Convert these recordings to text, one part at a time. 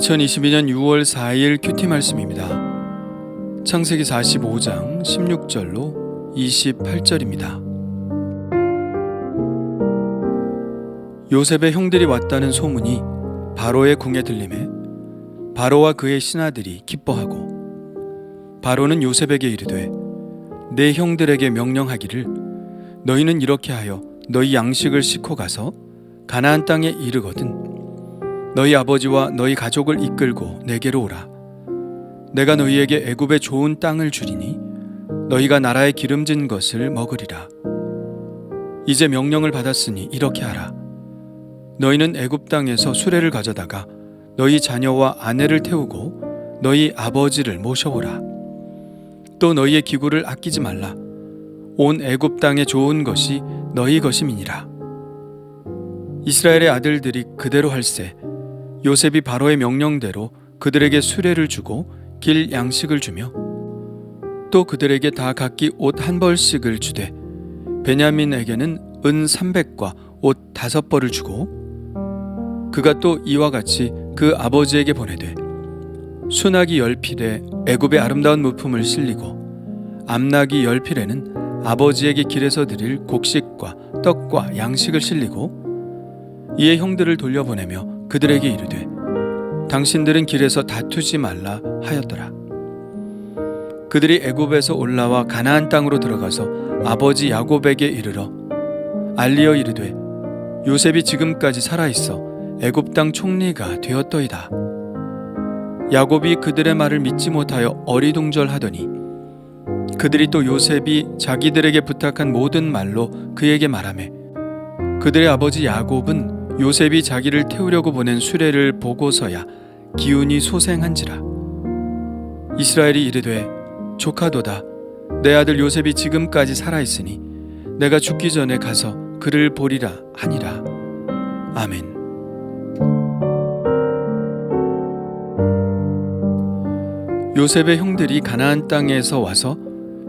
2022년 6월 4일 큐티 말씀입니다. 창세기 45장 16절로 28절입니다. 요셉의 형들이 왔다는 소문이 바로의 궁에 들림에 바로와 그의 신하들이 기뻐하고 바로는 요셉에게 이르되 내 형들에게 명령하기를 너희는 이렇게 하여 너희 양식을 싣고 가서 가나안 땅에 이르거든 너희 아버지와 너희 가족을 이끌고 내게로 오라. 내가 너희에게 애굽의 좋은 땅을 주리니 너희가 나라의 기름진 것을 먹으리라. 이제 명령을 받았으니 이렇게 하라. 너희는 애굽 땅에서 수레를 가져다가 너희 자녀와 아내를 태우고 너희 아버지를 모셔오라. 또 너희의 기구를 아끼지 말라. 온 애굽 땅에 좋은 것이 너희 것임이니라. 이스라엘의 아들들이 그대로 할세 요셉이 바로의 명령대로 그들에게 수레를 주고 길 양식을 주며 또 그들에게 다 각기 옷 한 벌씩을 주되 베냐민에게는 은 300과 옷 다섯 벌을 주고 그가 또 이와 같이 그 아버지에게 보내되 순하기 열 필에 애굽의 아름다운 물품을 실리고 암나기 열 필에는 아버지에게 길에서 드릴 곡식과 떡과 양식을 실리고 이에 형들을 돌려보내며 그들에게 이르되 당신들은 길에서 다투지 말라 하였더라. 그들이 애굽에서 올라와 가나안 땅으로 들어가서 아버지 야곱에게 이르러 알리어 이르되 요셉이 지금까지 살아 있어 애굽 땅 총리가 되었더이다. 야곱이 그들의 말을 믿지 못하여 어리둥절하더니 그들이 또 요셉이 자기들에게 부탁한 모든 말로 그에게 말하매 그들의 아버지 야곱은 요셉이 자기를 태우려고 보낸 수레를 보고서야 기운이 소생한지라. 이스라엘이 이르되 조카도다. 내 아들 요셉이 지금까지 살아 있으니 내가 죽기 전에 가서 그를 보리라 하니라. 아멘. 요셉의 형들이 가나안 땅에서 와서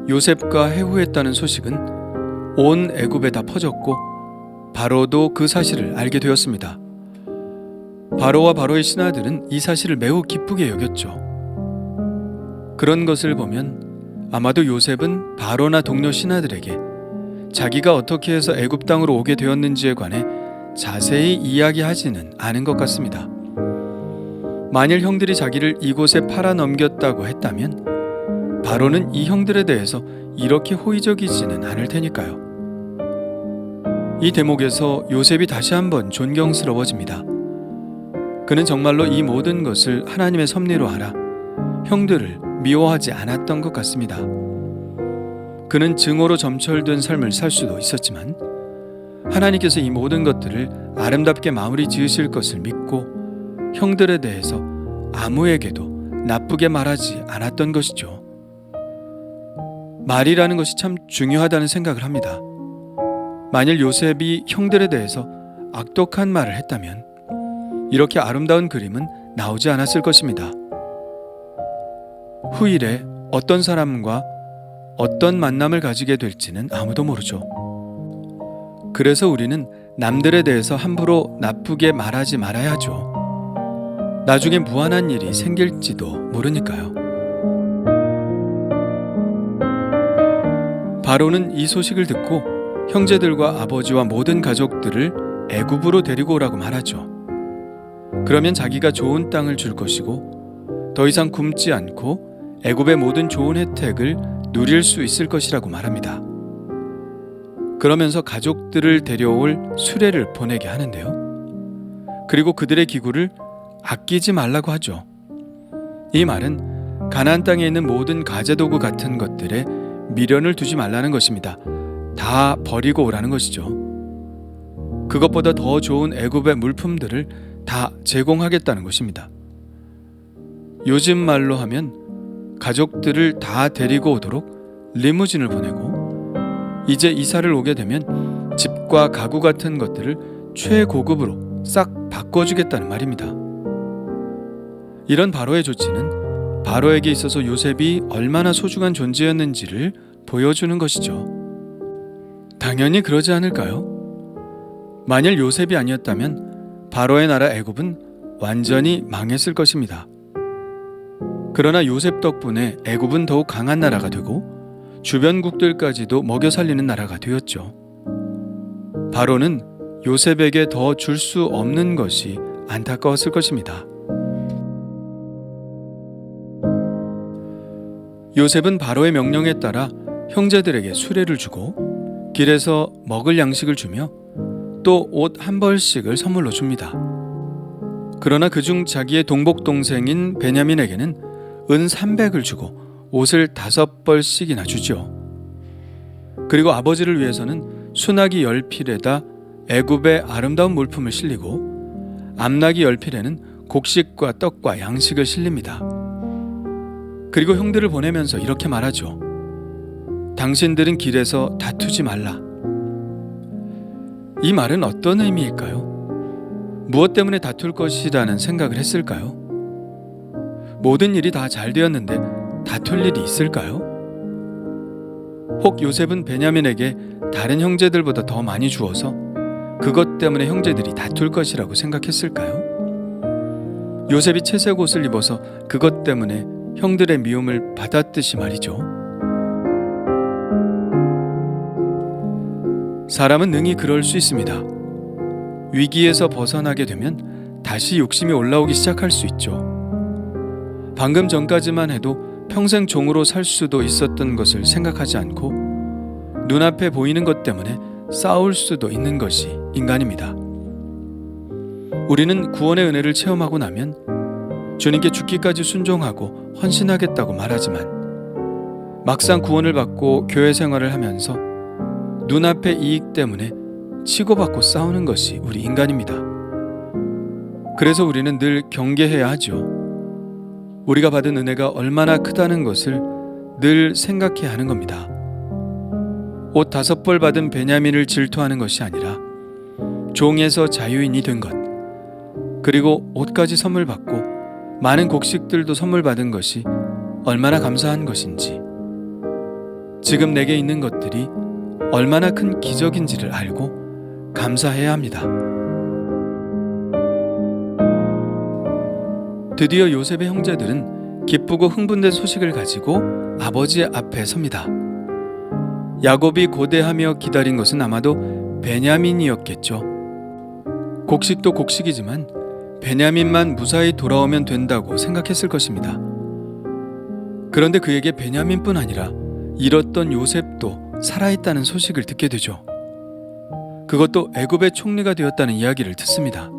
요셉과 해후했다는 소식은 온 애굽에 다 퍼졌고 바로도 그 사실을 알게 되었습니다. 바로와 바로의 신하들은 이 사실을 매우 기쁘게 여겼죠. 그런 것을 보면 아마도 요셉은 바로나 동료 신하들에게 자기가 어떻게 해서 애굽 땅으로 오게 되었는지에 관해 자세히 이야기하지는 않은 것 같습니다. 만일 형들이 자기를 이곳에 팔아 넘겼다고 했다면 바로는 이 형들에 대해서 이렇게 호의적이지는 않을 테니까요. 이 대목에서 요셉이 다시 한번 존경스러워집니다. 그는 정말로 이 모든 것을 하나님의 섭리로 알아 형들을 미워하지 않았던 것 같습니다. 그는 증오로 점철된 삶을 살 수도 있었지만 하나님께서 이 모든 것들을 아름답게 마무리 지으실 것을 믿고 형들에 대해서 아무에게도 나쁘게 말하지 않았던 것이죠. 말이라는 것이 참 중요하다는 생각을 합니다. 만일 요셉이 형들에 대해서 악독한 말을 했다면 이렇게 아름다운 그림은 나오지 않았을 것입니다. 후일에 어떤 사람과 어떤 만남을 가지게 될지는 아무도 모르죠. 그래서 우리는 남들에 대해서 함부로 나쁘게 말하지 말아야 하죠. 나중에 무한한 일이 생길지도 모르니까요. 바로는 이 소식을 듣고 형제들과 아버지와 모든 가족들을 애굽으로 데리고 오라고 말하죠. 그러면 자기가 좋은 땅을 줄 것이고 더 이상 굶지 않고 애굽의 모든 좋은 혜택을 누릴 수 있을 것이라고 말합니다. 그러면서 가족들을 데려올 수레를 보내게 하는데요. 그리고 그들의 기구를 아끼지 말라고 하죠. 이 말은 가나안 땅에 있는 모든 가재 도구 같은 것들에 미련을 두지 말라는 것입니다. 다 버리고 오라는 것이죠. 그것보다 더 좋은 애굽의 물품들을 다 제공하겠다는 것입니다. 요즘 말로 하면 가족들을 다 데리고 오도록 리무진을 보내고 이제 이사를 오게 되면 집과 가구 같은 것들을 최고급으로 싹 바꿔주겠다는 말입니다. 이런 바로의 조치는 바로에게 있어서 요셉이 얼마나 소중한 존재였는지를 보여주는 것이죠. 당연히 그러지 않을까요? 만일 요셉이 아니었다면 바로의 나라 애굽은 완전히 망했을 것입니다. 그러나 요셉 덕분에 애굽은 더욱 강한 나라가 되고 주변국들까지도 먹여 살리는 나라가 되었죠. 바로는 요셉에게 더 줄 수 없는 것이 안타까웠을 것입니다. 요셉은 바로의 명령에 따라 형제들에게 수레를 주고 길에서 먹을 양식을 주며 또 옷 한 벌씩을 선물로 줍니다. 그러나 그중 자기의 동복 동생인 베냐민에게는 은 300을 주고 옷을 다섯 벌씩이나 주죠. 그리고 아버지를 위해서는 순하기 열 필에다 애굽의 아름다운 물품을 실리고 암나기 열 필에는 곡식과 떡과 양식을 실립니다. 그리고 형들을 보내면서 이렇게 말하죠. 당신들은 길에서 다투지 말라. 이 말은 어떤 의미일까요? 무엇 때문에 다툴 것이라는 생각을 했을까요? 모든 일이 다 잘 되었는데 다툴 일이 있을까요? 혹 요셉은 베냐민에게 다른 형제들보다 더 많이 주어서 그것 때문에 형제들이 다툴 것이라고 생각했을까요? 요셉이 채색 옷을 입어서 그것 때문에 형들의 미움을 받았듯이 말이죠. 사람은 능히 그럴 수 있습니다. 위기에서 벗어나게 되면 다시 욕심이 올라오기 시작할 수 있죠. 방금 전까지만 해도 평생 종으로 살 수도 있었던 것을 생각하지 않고 눈앞에 보이는 것 때문에 싸울 수도 있는 것이 인간입니다. 우리는 구원의 은혜를 체험하고 나면 주님께 죽기까지 순종하고 헌신하겠다고 말하지만 막상 구원을 받고 교회 생활을 하면서 눈앞의 이익 때문에 치고받고 싸우는 것이 우리 인간입니다. 그래서 우리는 늘 경계해야 하죠. 우리가 받은 은혜가 얼마나 크다는 것을 늘 생각해야 하는 겁니다. 옷 다섯 벌 받은 베냐민을 질투하는 것이 아니라 종에서 자유인이 된 것, 그리고 옷까지 선물 받고 많은 곡식들도 선물 받은 것이 얼마나 감사한 것인지, 지금 내게 있는 것들이 얼마나 큰 기적인지를 알고 감사해야 합니다. 드디어 요셉의 형제들은 기쁘고 흥분된 소식을 가지고 아버지 앞에 섭니다. 야곱이 고대하며 기다린 것은 아마도 베냐민이었겠죠. 곡식도 곡식이지만 베냐민만 무사히 돌아오면 된다고 생각했을 것입니다. 그런데 그에게 베냐민뿐 아니라 잃었던 요셉도 살아있다는 소식을 듣게 되죠. 그것도 애굽의 총리가 되었다는 이야기를 듣습니다.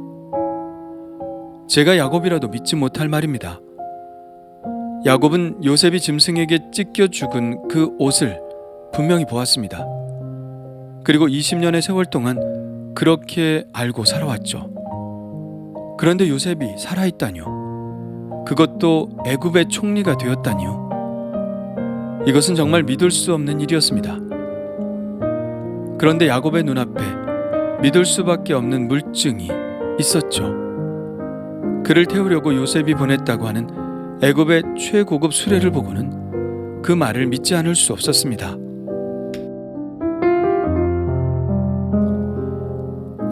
제가 야곱이라도 믿지 못할 말입니다. 야곱은 요셉이 짐승에게 찢겨 죽은 그 옷을 분명히 보았습니다. 그리고 20년의 세월 동안 그렇게 알고 살아왔죠. 그런데 요셉이 살아있다니요. 그것도 애굽의 총리가 되었다니요. 이것은 정말 믿을 수 없는 일이었습니다. 그런데 야곱의 눈앞에 믿을 수밖에 없는 물증이 있었죠. 그를 태우려고 요셉이 보냈다고 하는 애굽의 최고급 수레를 보고는 그 말을 믿지 않을 수 없었습니다.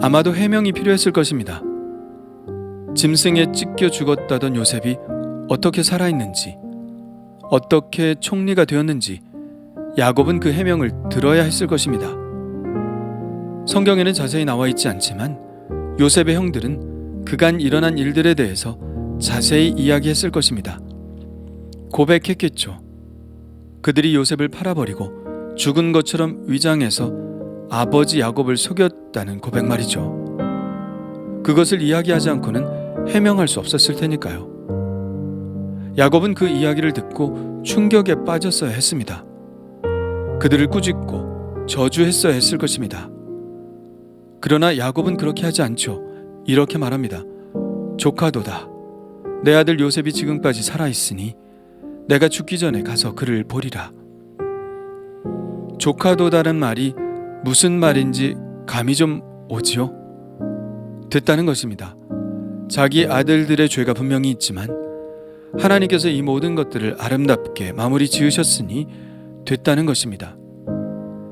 아마도 해명이 필요했을 것입니다. 짐승에 찢겨 죽었다던 요셉이 어떻게 살아있는지, 어떻게 총리가 되었는지 야곱은 그 해명을 들어야 했을 것입니다. 성경에는 자세히 나와 있지 않지만 요셉의 형들은 그간 일어난 일들에 대해서 자세히 이야기했을 것입니다. 고백했겠죠. 그들이 요셉을 팔아버리고 죽은 것처럼 위장해서 아버지 야곱을 속였다는 고백 말이죠. 그것을 이야기하지 않고는 해명할 수 없었을 테니까요. 야곱은 그 이야기를 듣고 충격에 빠졌어야 했습니다. 그들을 꾸짖고 저주했어야 했을 것입니다. 그러나 야곱은 그렇게 하지 않죠. 이렇게 말합니다. 조카도다. 내 아들 요셉이 지금까지 살아 있으니 내가 죽기 전에 가서 그를 보리라. 조카도다는 말이 무슨 말인지 감이 좀 오지요? 됐다는 것입니다. 자기 아들들의 죄가 분명히 있지만 하나님께서 이 모든 것들을 아름답게 마무리 지으셨으니 됐다는 것입니다.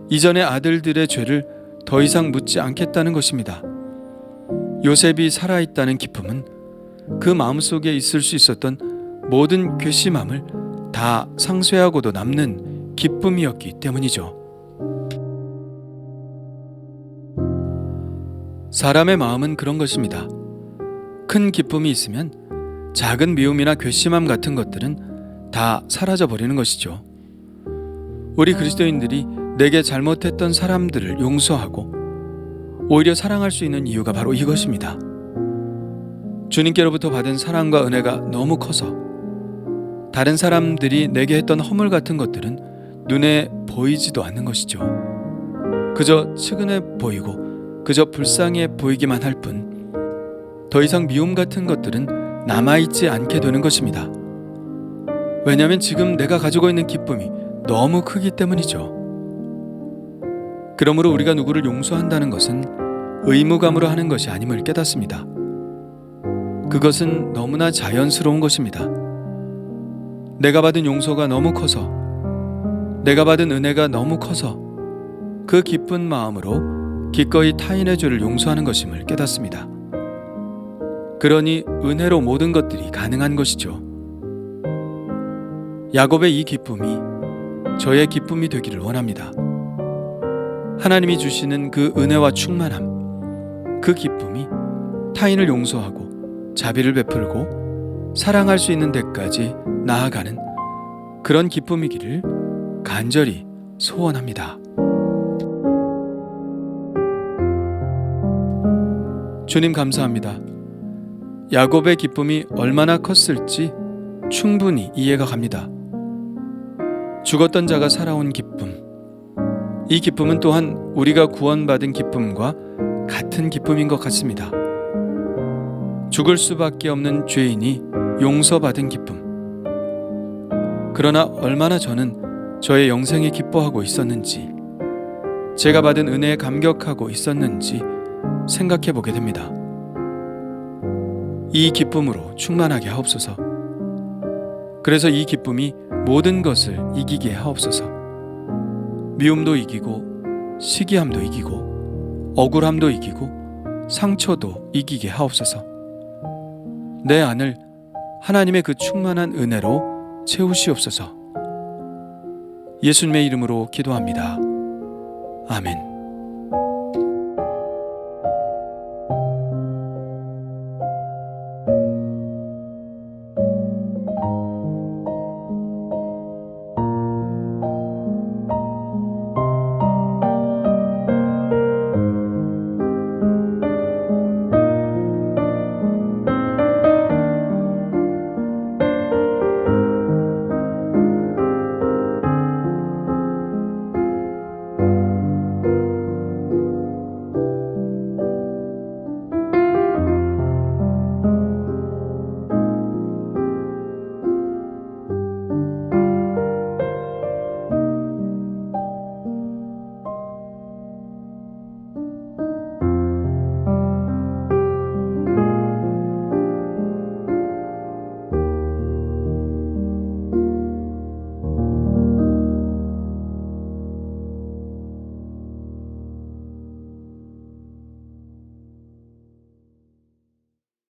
이전의 아들들의 죄를 더 이상 묻지 않겠다는 것입니다. 요셉이 살아있다는 기쁨은 그 마음속에 있을 수 있었던 모든 괘씸함을 다 상쇄하고도 남는 기쁨이었기 때문이죠. 사람의 마음은 그런 것입니다. 큰 기쁨이 있으면 작은 미움이나 괘씸함 같은 것들은 다 사라져 버리는 것이죠. 우리 그리스도인들이 내게 잘못했던 사람들을 용서하고 오히려 사랑할 수 있는 이유가 바로 이것입니다. 주님께로부터 받은 사랑과 은혜가 너무 커서 다른 사람들이 내게 했던 허물 같은 것들은 눈에 보이지도 않는 것이죠. 그저 측은해 보이고 그저 불쌍해 보이기만 할 뿐 더 이상 미움 같은 것들은 남아있지 않게 되는 것입니다. 왜냐하면 지금 내가 가지고 있는 기쁨이 너무 크기 때문이죠. 그러므로 우리가 누구를 용서한다는 것은 의무감으로 하는 것이 아님을 깨닫습니다. 그것은 너무나 자연스러운 것입니다. 내가 받은 용서가 너무 커서, 내가 받은 은혜가 너무 커서 그 기쁜 마음으로 기꺼이 타인의 죄를 용서하는 것임을 깨닫습니다. 그러니 은혜로 모든 것들이 가능한 것이죠. 야곱의 이 기쁨이 저의 기쁨이 되기를 원합니다. 하나님이 주시는 그 은혜와 충만함, 그 기쁨이 타인을 용서하고 자비를 베풀고 사랑할 수 있는 데까지 나아가는 그런 기쁨이기를 간절히 소원합니다. 주님 감사합니다. 야곱의 기쁨이 얼마나 컸을지 충분히 이해가 갑니다. 죽었던 자가 살아온 기쁨. 이 기쁨은 또한 우리가 구원받은 기쁨과 같은 기쁨인 것 같습니다. 죽을 수밖에 없는 죄인이 용서받은 기쁨. 그러나 얼마나 저는 저의 영생에 기뻐하고 있었는지, 제가 받은 은혜에 감격하고 있었는지 생각해 보게 됩니다. 이 기쁨으로 충만하게 하옵소서. 그래서 이 기쁨이 모든 것을 이기게 하옵소서. 미움도 이기고 시기함도 이기고 억울함도 이기고 상처도 이기게 하옵소서. 내 안을 하나님의 그 충만한 은혜로 채우시옵소서. 예수님의 이름으로 기도합니다. 아멘.